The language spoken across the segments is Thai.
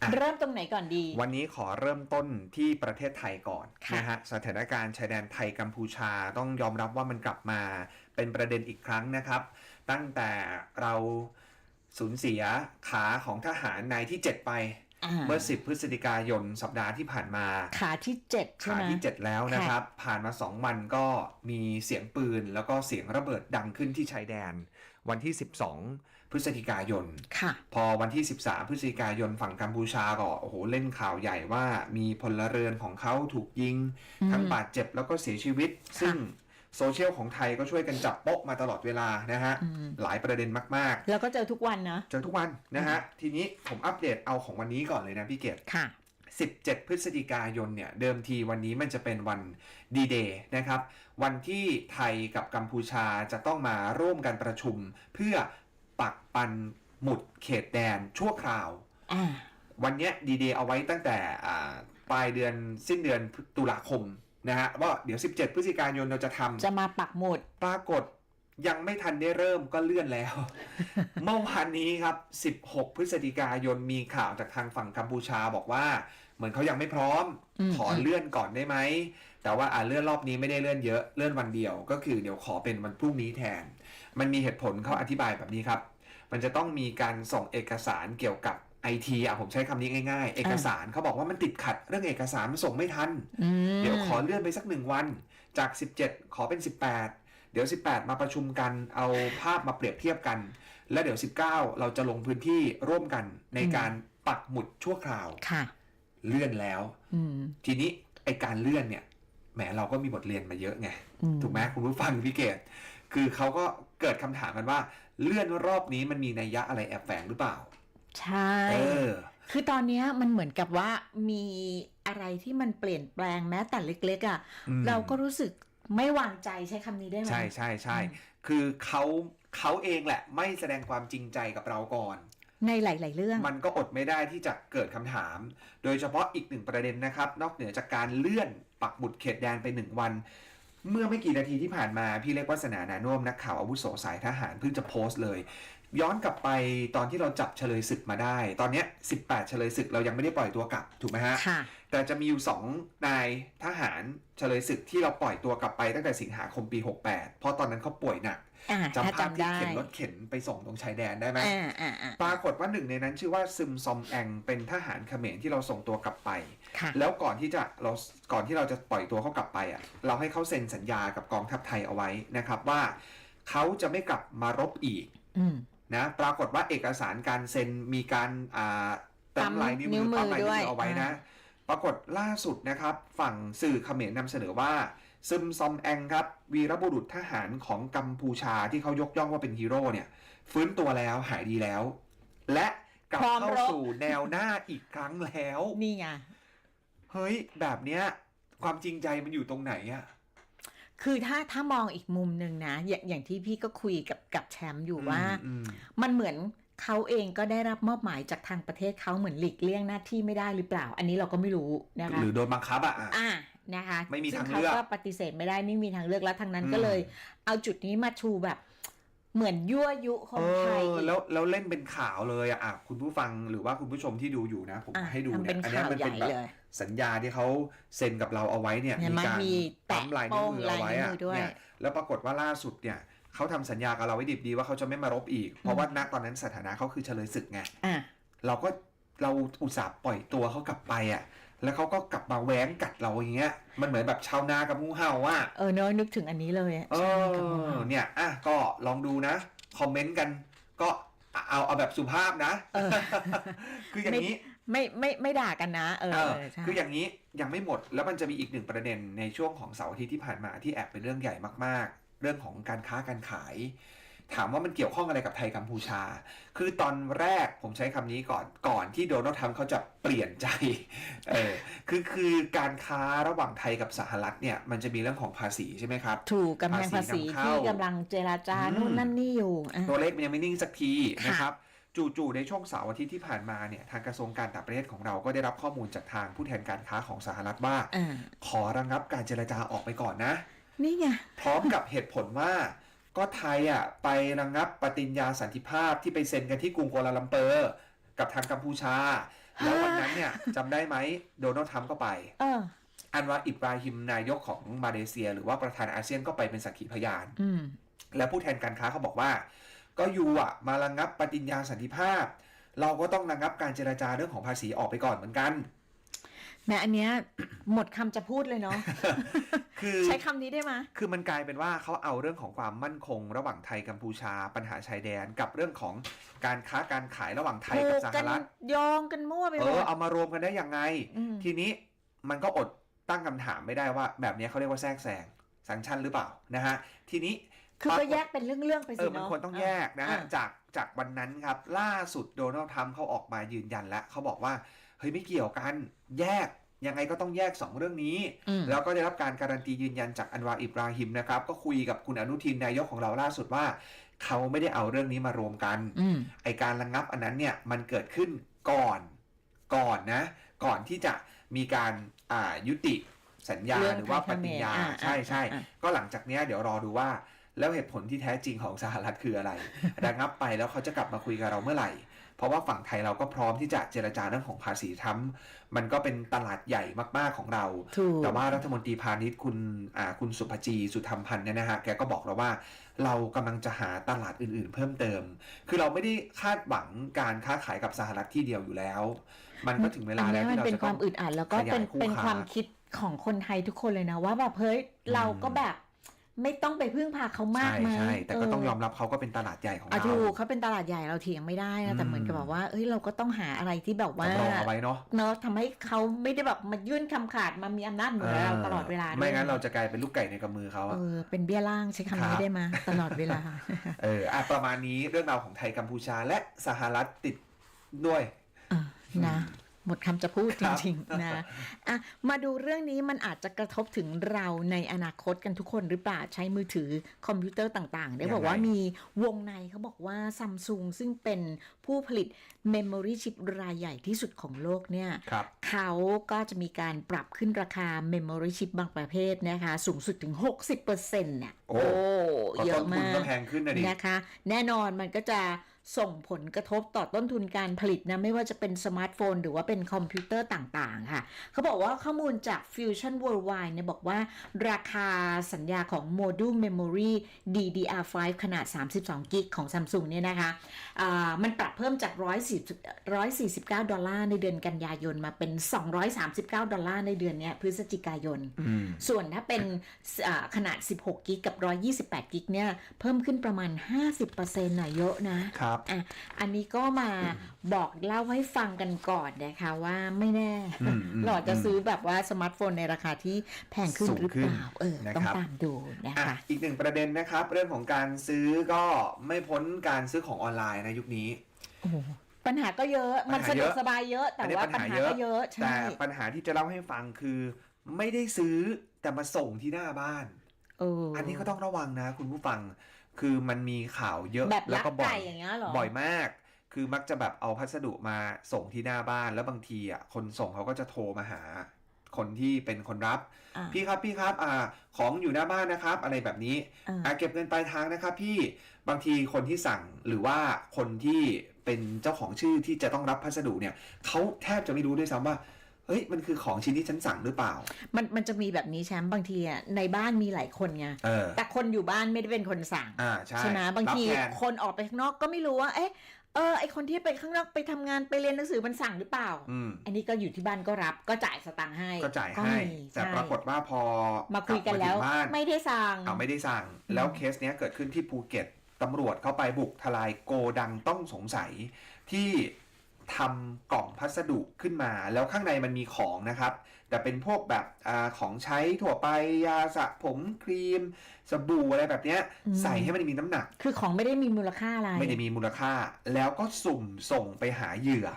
อะเริ่มตรงไหนก่อนดี วันนี้ขอเริ่มต้นที่ประเทศไทยก่อนค่ะนะฮะสถานการณ์ชายแดนไทยกัมพูชาต้องยอมรับว่ามันกลับมาเป็นประเด็นอีกครั้งนะครับ ตั้งแต่เราสูญเสียขาของทหารนายที่ 7 ไปอ่าเมื่อ 10 พฤศจิกายนสัปดาห์ที่ผ่านมา ขาที่เจ็ดใช่ขาไหมที่ 7 แล้วนะครับ ผ่านมา 2 วันก็มีเสียงปืนแล้วก็เสียงระเบิดดังขึ้นที่ชายแดน วันที่ 12 พฤศจิกายนค่ะพอวันที่ 13 พฤศจิกายนฝั่งกัมพูชาก็โอ้โหเล่นข่าวใหญ่ว่ามีพลเรือนของเขาถูกยิงอืมทั้งบาดเจ็บแล้วก็เสียชีวิต ซึ่งโซเชียลของไทยก็ช่วยกันจับโป๊ะมาตลอดเวลานะฮะอืมหลายประเด็นมากแล้วก็เจอทุกวันนะๆเจอทุกวันนะฮะ ทีนี้ผมอัปเดตเอาของวันนี้ก่อนเลยนะพี่เกดค่ะ17 พฤศจิกายนเนี่ยเดิมทีวันนี้มันจะเป็นวันดีเดย์นะครับ วันที่ไทยกับกัมพูชาจะต้องมาร่วมกันประชุม เพื่อ ปักปันหมุดเขตแดนชั่วคราวอ่าวันเนี้ดีเดย์เอาไว้ตั้งแต่อ่าปลายเดือนสิ้นเดือนตุลาคมนะฮะว่าเดี๋ยว 17 พฤศจิกายนเราจะทำจะมาปักหมุด ปรากฏยังไม่ทันได้เริ่มก็เลื่อนแล้ว เมื่อวานนี้ครับ 16 พฤศจิกายนมีข่าวจากทางฝั่งกัมพูชาบอกว่า เหมือนเขายังไม่พร้อมอืมขอเลื่อนก่อนได้ไหม แต่ว่าอ่าเลื่อนรอบนี้ไม่ได้เลื่อนเยอะ เลื่อนวันเดียว ก็คือเดี๋ยวขอเป็นวันพรุ่งนี้แทน มันมีเหตุผลเขาอธิบายแบบนี้ครับ มันจะต้องมีการส่งเอกสารเกี่ยวกับไอทีอะผมใช้คำนี้ง่ายๆ เอกสารเขาบอกว่ามันติดขัดเรื่องเอกสารมันส่งไม่ทันอืมเดี๋ยวขอเลื่อนไปสักหนึ่งวัน จาก 17 ขอเป็น 18 เดี๋ยว 18 มาประชุมกันเอาภาพมาเปรียบเทียบกัน แล้วเดี๋ยว 19 เราจะลงพื้นที่ร่วมกันในการปักหมุดชั่วคราวค่ะเลื่อนแล้วอืมทีนี้ไอการเลื่อนเนี่ยแหมเราก็มีบทเรียนมาเยอะไงอืมถูกไหมคุณผู้ฟังพี่เกดคือเขาก็ เกิดคำถามกันว่า เลื่อนรอบนี้มันมีนัยยะอะไรแอบแฝงหรือเปล่า ใช่เออคือตอนเนี้ยมันเหมือนกับว่ามีอะไรที่มันเปลี่ยนแปลงแม้แต่เล็กๆอะอืมเราก็รู้สึกไม่วางใจใช้คำนี้ได้ไหมใช่ใช่ใช่คือเขาเขาเองแหละ ไม่แสดงความจริงใจกับเราก่อน ในหลาย ๆ เรื่อง มันก็อดไม่ได้ที่จะเกิดคำถาม โดยเฉพาะอีกหนึ่งประเด็นนะครับ นอกเหนือจากการเลื่อนปักหมุดเขตแดนไปหนึ่งวัน เมื่อไม่กี่นาทีที่ผ่านมาพี่เล็กวัฒนานานุ่มนักข่าวอาวุโสสายทหารเพิ่งจะโพสต์เลย ย้อนกลับไปตอนที่เราจับเฉลยศึกมาได้ ตอนเนี้ย18 เฉลยศึกเรายังไม่ได้ปล่อยตัวกลับถูกไหมฮะค่ะ แต่จะมีอยู่สองนายทหารเฉลยศึกที่เราปล่อยตัวกลับไปตั้งแต่สิงหาคมปี 68 เพราะตอนนั้นเขาป่วยหนักอ่าถ้าจำภาพจำที่ได้เข็นรถเข็นไปส่งตรงชายแดนได้ไหมอ่าอ่าอ่าปรากฏว่าหนึ่งในนั้นชื่อว่าซึมซอมแองเป็นทหารเขมรที่เราส่งตัวกลับไปค่ะแล้วก่อนที่จะเราก่อนที่เราจะปล่อยตัวเขากลับไปอะเราให้เขาเซ็นสัญญากับกองทัพไทยเอาไว้นะครับว่าเขาจะไม่กลับมารบอีกอืมนะปรากฏว่าเอกสารการเซ็นมีการอ่าเติมลายนิ้วมือปั๊ปั๊มมนิ้ลายวมือนิ้วด้วยมือเอาไว้นะ ปรากฏล่าสุดนะครับ ฝั่งสื่อเขมรนำเสนอว่า ซึมซอมแองครับ วีรบุรุษทหารของกัมพูชาที่เขายกย่องว่าเป็นฮีโร่เนี่ย ฟื้นตัวแล้วหายดีแล้ว และกลับพร้อมเข้ารบสู่แนวหน้าอีกครั้งแล้ว นี่ไงเฮ้ย แบบเนี้ย ความจริงใจมันอยู่ตรงไหนอะคือถ้าถ้ามองอีกมุมหนึ่งนะ อย่างอย่างที่พี่ก็คุยกับกับแชมป์อยู่ว่าอืมมันเหมือน เขาเองก็ได้รับมอบหมายจากทางประเทศเขาเหมือนหลีกเลี่ยงหน้าที่ไม่ได้หรือเปล่า อันนี้เราก็ไม่รู้นะคะหรือโดนบังคับอะอะอ่านะคะไม่มีซึ่ทางเขาเลือกก็ปฏิเสธไม่ได้ไม่มีทางเลือกแล้วทางนั้นอืมก็เลย เอาจุดนี้มาชูแบบเหมือนยั่วยุคนไทยเอออีกแล้วแล้วเล่นเป็นข่าวเลยอะอะคุณผู้ฟังหรือว่าคุณผู้ชมที่ดูอยู่นะ ผมอะให้ดูทำเนี่เป็ยนอันเนี้ยข่าวมันเป็นใหญ่แบบเลยสัญญาที่เขาเซ็นกับเราเอาไว้เนี่ยเนี่ยมันการมีปั๊มแตะลายนิ้วมือโป้งเอาไว้ลายนิ้วอะมือด้วยเนี่ยแล้วปรากฏว่าล่าสุดเนี่ย เขาทำสัญญากับเราไว้ดิบดีว่าเขาจะไม่มารบอีก เพราะว่าณตอนนั้นสถานะเขาคือเฉลยศึกไงอะเราก็เราอุตส่าห์ปล่อยตัวเขากลับไปอะ แล้วเขาก็กลับมาแหว้งกัดเราอย่างเงี้ย มันเหมือนแบบชาวนากับงูเห่าอะเออเนอะนึกถึงอันนี้เลยอะเอใช่กับหมูอเห่าเนี่ยอะก็ลองดูนะ คอมเมนต์กัน ก็เอาเอาแบบสุภาพนะเออคืออย่างนี้ไม่ไม่ไม่ด่ากันนะ เออเออใช่คืออย่างนี้ยังไม่หมดแล้วมันจะมีอีกหนึ่งประเด็นในช่วงของเสาร์อาทิตย์ที่ผ่านมาที่แอบเป็นเรื่องใหญ่มากๆ เรื่องของการค้าการขาย ถามว่ามันเกี่ยวข้องอะไรกับไทยกัมพูชา คือตอนแรกผมใช้คำนี้ก่อนก่อนที่โดนัลด์ทรัมป์เขาจะเปลี่ยนใจเออคือคือการค้าระหว่างไทยกับสหรัฐเนี่ยมันจะมีเรื่องของภาษีใช่ไหมครับ ถูกกำแพงภาษีภาษีนำเข้าที่กำลังเจราจาอืมนู่นนั่นนี่อยู่อะตัวเลขมันยังไม่นิ่งสักทีค่ะนะครับจู่ๆในช่วงเสาร์อาทิตย์ที่ผ่านมาเนี่ยทางกระทรวงการต่างประเทศของเราก็ได้รับข้อมูลจากทางผู้แทนการค้าของสหรัฐว่าอ่าขอระงับการเจรจาออกไปก่อนนะ นี่ไง พร้อมกับเหตุผลว่าก็ไทยอะไประงับปฏิญญาสันติภาพที่ไปเซ็นกันที่กรุงกัวลาลัมเปอร์ กับทางกัมพูชา แล้ววันนั้นเนี่ยจำได้ไหมโดนัลด์ทรัมป์ก็ไปเอออันวาอิบราฮิมนายกของมาเลเซีย หรือว่าประธานอาเซียนก็ไปเป็นสักขีพยานอืมและผู้แทนการค้าเขาบอกว่า ก็ยูอะมาระงงับปฏิญญาสันติภาพ เราก็ต้องระงงับการเจรจาเรื่องของภาษีออกไปก่อนเหมือนกัน แม้อันเนี้ยหมดคำจะพูดเลยเนาะคือใช้คำนี้ได้ไหมยคือมันกลายเป็นว่าเขาเอาเรื่องของความมั่นคง ระหว่างไทยกัมพูชาปัญหาชายแดนกับเรื่องของการค้าการขายระหว่างไทยกับสหกันรัฐยองกันมั่วไปเอหมอดเอามารวมกันได้ยังไงอืมทีนี้มันก็อดตั้งคำถามไม่ได้ว่า แบบนี้เขาเรียกว่าแทรกแซงสังชันหรือเปล่านะฮะทีนี้คือก็แยกเป็นเรื่องๆไปเอสิอมันเนาะควรต้องแยกนะฮะอ่าจากจากวันนั้นครับ ล่าสุดโดนัลด์ทรัมป์เขาออกมายืนยันแล้วเขาบอกว่าเฮ้ยไม่เกี่ยวกัน แยก ยังไงก็ต้องแยก 2 เรื่องนี้อืมแล้วก็ได้รับการการันตียืนยันจากอันวาอิบราฮิมนะครับ ก็คุยกับคุณอนุทินนายกของเราล่าสุดว่า เขาไม่ได้เอาเรื่องนี้มารวมกันอืมไอการระงงับอันนั้นเนี่ยมันเกิดขึ้นก่อนก่อนนะ ก่อนที่จะมีการอ่ายุติสัญญาเรื่องหรือว่าปฏิญญาไทยเขมรอ่าใช่ใช่อ่าก็หลังจากเนี้ยเดี๋ยวรอดูว่าแล้วเหตุผลที่แท้จริงของสหรัฐคืออะไรระงับไปแล้วเขาจะกลับมาคุยกับเราเมื่อไหร่ เพราะว่าฝั่งไทยเราก็พร้อมที่จะเจรจาเรื่องของภาษีทรัมป์มันก็เป็นตลาดใหญ่มากๆของเราถูกแต่ว่ารัฐมนตรีพาณิชย์คุณอ่าคุณสุภจีสุธรรมพันธ์เนี่ยนะฮะแกก็บอกเราว่าเรากำลังจะหาตลาดอื่นๆ เพิ่มเติม คือเราไม่ได้คาดหวังการค้าขายกับสหรัฐที่เดียวอยู่แล้ว มันก็ถึงเวลาอันแล้วเนี้ยมันที่เราเป็นจะคต้วาองมอึดอัดแล้วก็ขยายเป็นคู่เป็นค้าความคิดของคนไทยทุกคนเลยนะว่าแบบเฮ้ยเราก็แบบ ไม่ต้องไปพึ่งพาเขามากใช่ไหมใช่แต่ก็ต้องเยอมรับเขาก็เป็นตลาดใหญ่ของอะเราถูกเขาเป็นตลาดใหญ่เราเถียงไม่ได้นะแต่อืมเหมือนกับแบบว่าเอ้ยเราก็ต้องหาอะไรที่แบบว่าสำรองเอาไว้เนาะเนาะทำให้เขาไม่ได้แบบมายื่นคำขาดมามีอำนาจเหนือเราตลอดเวลาด้วยไม่งั้นเราจะกลายเป็นลูกไก่ในกำมือเขาเออะอเป็นเบี้ยล่างใช้คำครันี้บได้ไหมตลอดเวลาเอออะประมาณนี้เรื่องราวของไทยกัมพูชาและสหรัฐติดด้วยอะนะ หมดคำจะพูดคจรับริงๆนะอะมาดูเรื่องนี้มันอาจจะกระทบถึงเราในอนาคตกันทุกคนหรือเปล่าใช้มือถือคอมพิวเตอร์ต่างๆ ได้บอกว่ามีวงในเขาบอกว่าซัมซุงซึ่งเป็นผู้ผลิตเมมโมรี่ชิปรายใหญ่ที่สุดของโลกเนี่ยครับเขาก็จะมีการปรับขึ้นราคา Memory Chip บางประเภทนะคะสูงสุดถึง 60%เนี่ยโอ้ก็เยต้อะนทุนมากก็แพงขึ้นนะดินะคะ แน่นอนมันก็จะ ส่งผลกระทบต่อต้นทุนการผลิตนะไม่ว่าจะเป็นสมาร์ทโฟน หรือว่าเป็นคอมพิวเตอร์ต่างๆ ค่ะ เขาบอกว่าข้อมูลจาก Fusion Worldwide เนี่ยบอกว่าราคาสัญญาของโมดูล Memory DDR5 ขนาด 32 กิกของ Samsung เนี่ยนะคะอ่ามันปรับเพิ่มจาก 140 149 ดอลลาร์ในเดือนกันยายนมาเป็น 239 ดอลลาร์ในเดือนเนี้ยพฤศจิกายนอืมส่วนถ้าเป็นอ่าขนาด 16 กิกกับ 128 กิกเนี่ยเพิ่มขึ้นประมาณ 50%น่ะเยอะนะครับอะอันนี้ก็มาบอกเล่าให้ฟังกันก่อนนะคะว่าไม่แน่อืมอืมเราอาจจะซื้อแบบว่าสมาร์ทโฟนในราคาที่แพงขึ้นสูงหรือขึ้เปนล่าเออนะครับต้องตามดูนะอะคะอีกหนึ่งประเด็นนะครับ เรื่องของการซื้อก็ไม่พ้นการซื้อของออนไลน์ในยุคนี้โอ้โหปัญหาก็เยอะมันปัญหาสะเยดวอะกสบายเยอะ แต่อันนี้ว่าปัปัญญหาหาเยอะก็เยอะแต่ใช่ปัญหาที่จะเล่าให้ฟังคือ ไม่ได้ซื้อแต่มาส่งที่หน้าบ้านเอออัอันนี้ก็ต้องระวังนะ คุณผู้ฟัง คือมันมีข่าวเยอะแบบแล้ลัวกก็บ่อไก่ยอย่างเงี้ยเหรอบ่อยมาก คือมักจะแบบเอาพัสดุมาส่งที่หน้าบ้านแล้วบางทีอะคนส่งเขาก็จะโทรมาหา คนที่เป็นคนรับอะพี่ครับพี่ครับ อ่า ของอยู่หน้าบ้านนะครับ อะไรแบบนี้อะอ่าเก็บเงินปลายทางนะครับ พี่บางทีคนที่สั่งหรือว่าคนที่เป็นเจ้าของชื่อที่จะต้องรับพัสดุเนี่ยเขาแทบจะไม่รู้ด้วยซ้ำว่า เฮ้ยมันคือของชิ้นที่ฉันสั่งหรือเปล่า มันมันจะมีแบบนี้แชมป์บางทีอะในบ้านมีหลายคนไงเออแต่คนอยู่บ้านไม่ได้เป็นคนสั่งอ่าใช่ใช่ไหมบางทีรับแทนคนออกไปข้างนอกก็ไม่รู้ว่าเอ๊ะเออไอคนที่ไปข้างนอกไปทำงานไปเรียนหนังสือมันสั่งหรือเปล่า อืมอันนี้ก็อยู่ที่บ้านก็รับก็จ่ายสตางค์ให้ก็จ่ายให้ มีแต่ใช่ปรากฏว่าพอมาคุยกันแล้วบมาถึงบ้าน ไม่ได้สั่ง เอาไม่ได้สั่งแล้วเคสเนี้ยเกิดขึ้นที่ภูเก็ตตำรวจเข้าไปบุกทลายโกดังต้องสงสัย ที่ ทำกล่องพัสดุขึ้นมา แล้วข้างในมันมีของนะครับ แต่เป็นพวกแบบอาของใช้ทั่วไปยาสระผมครีม สบู่อะไรแบบเนี้ยอืมใส่ให้มันมีน้ำหนัก คือของไม่ได้มีมูลค่าอะไร ไม่ได้มีมูลค่า แล้วก็สุ่มส่งไปหาเหยื่อ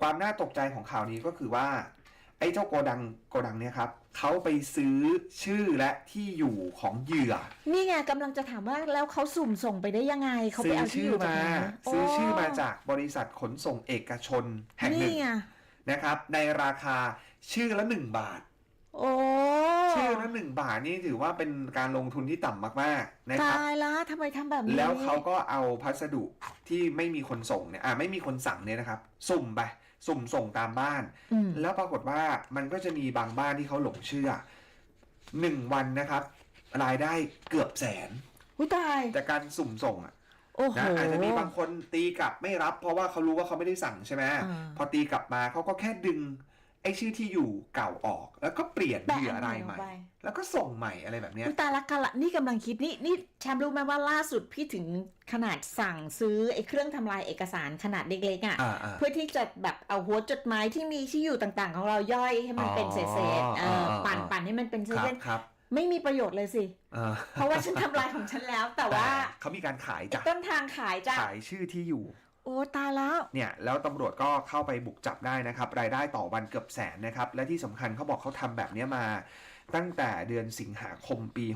ความน่าตกใจของข่าวนี้ก็คือว่า ไอ้เจ้าโกดังโกดังเนี่ยครับเขาไปซื้อชื่อและที่อยู่ของเหยื่อ นี่ไงกำลังจะถามว่าแล้วเขาสุ่มส่งไปได้ยังไงเขาไปซื้อเอาที่ชื่ออยู่จากมา ไหนซื้อชื่อมาโจากบริษัทขนส่งเอกชนแห่งหนึ่นี่งไงนะครับ ในราคาชื่อละหนึ่งบาท โอ้ชื่อละหนึ่งบาทนี่ถือว่าเป็นการลงทุนที่ต่ำมากๆนะครับ ตายละทำไมทำแบบนี้แล้วเขาก็เอาพัสดุที่ไม่มีคนส่งเนี่ยอ่าไม่มีคนสั่งเนี่ยนะครับ สุ่มไป สุ่มส่งตามบ้านอืมแล้วปรากฏว่ามันก็จะมีบางบ้านที่เขาหลงเชื่อหนึ่งวันนะครับ รายได้เกือบแสนอุ้ยตายจากการสุ่มส่งอะโอ้โหนะอาจจะมีบางคนตีกลับไม่รับ เพราะว่าเขารู้ว่าเขาไม่ได้สั่งใช่ไหมอ่าพอตีกลับมาเขาก็แค่ดึง ไอ้ชื่อที่อยู่เก่าออก แล้วก็เปลี่ยนแปะเหยื่ออันใหม่รายใหม่ลงไปแล้วก็ส่งใหม่อะไรแบบเนี้ยอุ๊ยตายละกันละนี่กำลังคิดนี่นี่แชมป์รู้ไหมว่าล่าสุดพี่ถึงขนาดสั่งซื้อไอ้เครื่องทำลายเอกสารขนาดเล็กๆอะอ่าอ่าเพื่อที่จะแบบเอาหัวจดหมายที่มีที่อยู่ต่างๆ ของเราย่อยให้มันเป็นเศษๆเออปั่นปั่นให้มันเป็นครับเส้นครับๆไม่มีประโยชน์เลยสิเออเพราะว่าฉันทำลายของฉันแล้ว แต่ว่าเขามีการขายจ้ะต้นทางขายจ้ะขายชื่อที่อยู่ โอ้ตายแล้วเนี่ยแล้วตำรวจก็เข้าไปบุกจับได้นะครับ รายได้ต่อวันเกือบแสนนะครับ และที่สำคัญเขาบอกเขาทำแบบเนี้ยมา ตั้งแต่เดือนสิงหาคมปี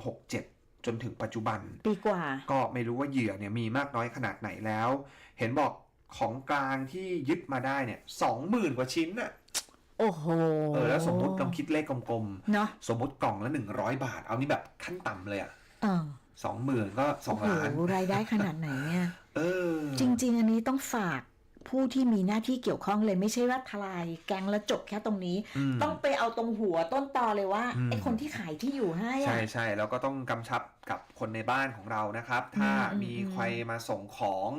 67จนถึงปัจจุบันปีกว่า ก็ไม่รู้ว่าเหยื่อเนี่ยมีมากน้อยขนาดไหนแล้ว เห็นบอกของกลางที่ยึดมาได้เนี่ยสองหมื่นกว่าชิ้นน่ะโอ้โหเออแล้วสมมติลองคิดเลขกลมเนาะๆสมมติกล่องละ100บาท เอานี่แบบขั้นต่ำเลยอะเออสองหมื่นก็สอโอ้งโหล้านรายได้ขนาดไหนเนี่ย เออ จริง ๆ อันนี้ต้องฝากผู้ที่มีหน้าที่เกี่ยวข้องเลยไม่ใช่ว่าทลายแก๊งแล้วจบแค่ตรงนี้มต้องไปเอาตรงหัวต้นตอเลยว่าอืม ไอ้คนที่ขายที่อยู่ให้ใช่อะใช่แล้วก็ต้องกำชับกับคนในบ้านของเรานะครับ ถ้าอืมมีอืม ใครมาส่งของ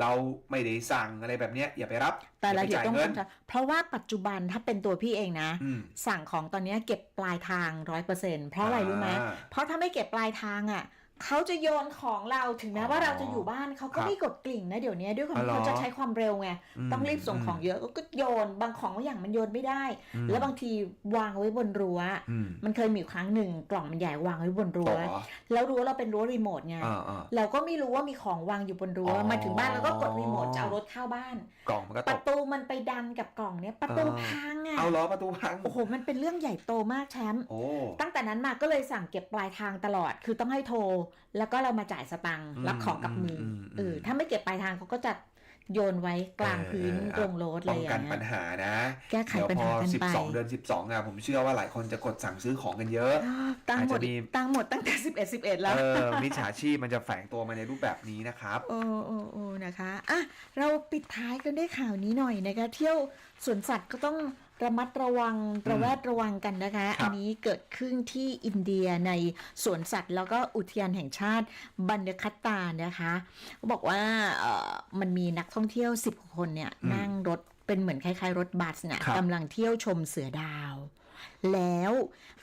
เราไม่ได้สั่งอะไรแบบเนี้ยอย่าไปรับแต่ละอย่าเดี๋ยวไปต้องจ่ายเงินกำชับเพราะว่าปัจจุบันถ้าเป็นตัวพี่เองนะ อืม สั่งของตอนเนี้ยเก็บปลายทางร้อยเปอร์เซ็นเพราะอะไรรู้ไหมอ่า เพราะถ้าไม่เก็บปลายทางอะ เขาจะโยนของเราถึงแม้ว่าอ๋อเราจะอยู่บ้านเขาก็ครับไม่กดกลิ่งนะเดี๋ยวนี้ด้วยความอ๋อที่เหรอเขาจะใช้ความเร็วไงมต้องรีบส่งของมเยอะก็โยนบางของบางอย่างมันโยนไม่ได้อืมแล้วบางทีวางไว้บนรั้วอืมมันเคยมีอยู่ครั้งหนึ่งกล่องมันใหญ่วางไว้บนรั้ต่วอเหรอแล้วรั้วเราเป็นรั้วรีโมทไงอ่าอ่าเราก็ไม่รู้ว่ามีของวางอยู่บนรั้วอ๋อมาถึงบ้านแล้วก็กดรีโมทจะเอารถเข้าบ้านกล่องมันก็ปตระกตูมันไปดันกับกล่องเนี้ยประตูอ่าพังอะเอาล้อประตูพังโอ้โหมันเป็นเรื่องใหญ่โตมากแชมป์โอ้ตั้งแต่นั้นมาก็เลยสั่งเก็บปลายทางตลอดคือต้องให้โทรแล้วก็เรามาจ่ายสตังค์อืมรับของกับมืออมอืมเออถ้าไม่เก็บปลายทางเขาก็จะโยนไว้กลางพื้นเออตรงรถอะไรป้องอย่ากันงเงี้ปัญยหานะแก้ไขเดี๋ยวปัญพอหากันไป12 เดือน 12อะผมเชื่อว่าหลายคนจะกดสั่งซื้อของกันเยอะตังค์หมดอาจจะมีตังค์หมดตั้งแต่สิบเอ็ดสิบเอ็ดแล้วเออมิจฉาชีพมันจะแฝงตัวมาในรูปแบบนี้นะครับ โอ้โอ้โอ้นะคะอะเราปิดท้ายกันด้วยข่าวนี้หน่อยนะคะเที่ยวสวนสัตว์ก็ต้อง ระมัดระวังระแวดระวังกันนะคะครับอันนี้เกิดขึ้นที่อินเดียในสวนสัตว์ แล้วก็อุทยานแห่งชาติบันเดคัตตานะคะเขาบอกว่าเอ่อมันมีนักท่องเที่ยว 10 คนเนี่ยอืมนั่งรถเป็นเหมือนคล้ายๆ รถบัสเนี่ยครับกำลังเที่ยวชมเสือดาว แล้ว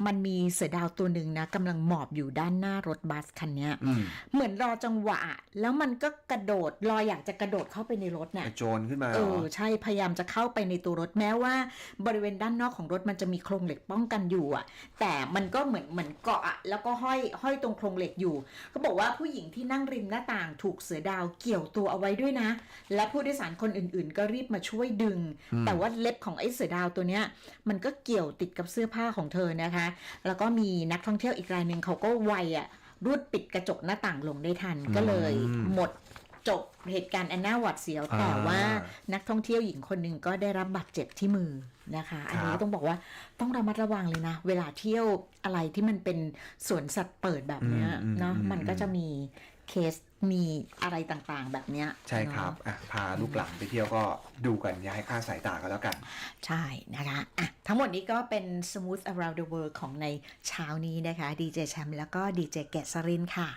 มันมีเสือดาวตัวหนึ่งนะกำลังหมอบอยู่ด้านหน้ารถบัสคันเนี้ยอืมเหมือนรอจังหวะ แล้วมันก็กระโดดรออยากจะกระโดดเข้าไปในรถกเนี่ยระโจนขึ้นมาเหเอรออใช่พยายามจะเข้าไปในตัวรถแม้ว่า บริเวณด้านนอกของรถมันจะมีโครงเหล็กป้องกันอยู่อะ แต่มันก็เหมือนเหมือนเกาะอะแล้วก็ห้อยห้อยตรงโครงเหล็กอยู่เขาบอกว่าผู้หญิงที่นั่งริมหน้าต่างถูกเสือดาวเกี่ยวตัวเอาไว้ด้วยนะ และผู้โดยสารคนอื่น ๆ ก็รีบมาช่วยดึงอืมแต่ว่าเล็บของไอ้เสือดาวตัวเนี้ยมันก็เกี่ยวติดกับเสื้อผ้าของเธอนะคะ แล้วก็มีนักท่องเที่ยวอีกรายหนึ่งเขาก็ไวอะรูดปิดกระจกหน้าต่างลงได้ทันก็เลยอืมหมดจบเหตุการณ์อันน่าหวาดเสียวอ่าแต่ว่านักท่องเที่ยวหญิงคนหนึ่งก็ได้รับบาดเจ็บที่มือนะคะ อันนี้ครับต้องบอกว่าต้องระมัดระวังเลยนะ เวลาเที่ยวอะไรที่มันเป็นสวนสัตว์เปิดแบบเนี้ยอืมเนาะอืมมันก็จะมี เคสมีอะไรต่างๆ แบบเนี้ยใช่ครับเนาะอะพาลูกหลานไปเที่ยวก็ดูกันอย่าให้คลาดสายตากันแล้วกัน ใช่นะคะอะทั้งหมดนี้ก็เป็น Smooth Around the World ของในเช้านี้นะคะดีเจแชมป์แล้วก็ดีเจแกะสรินค่ะ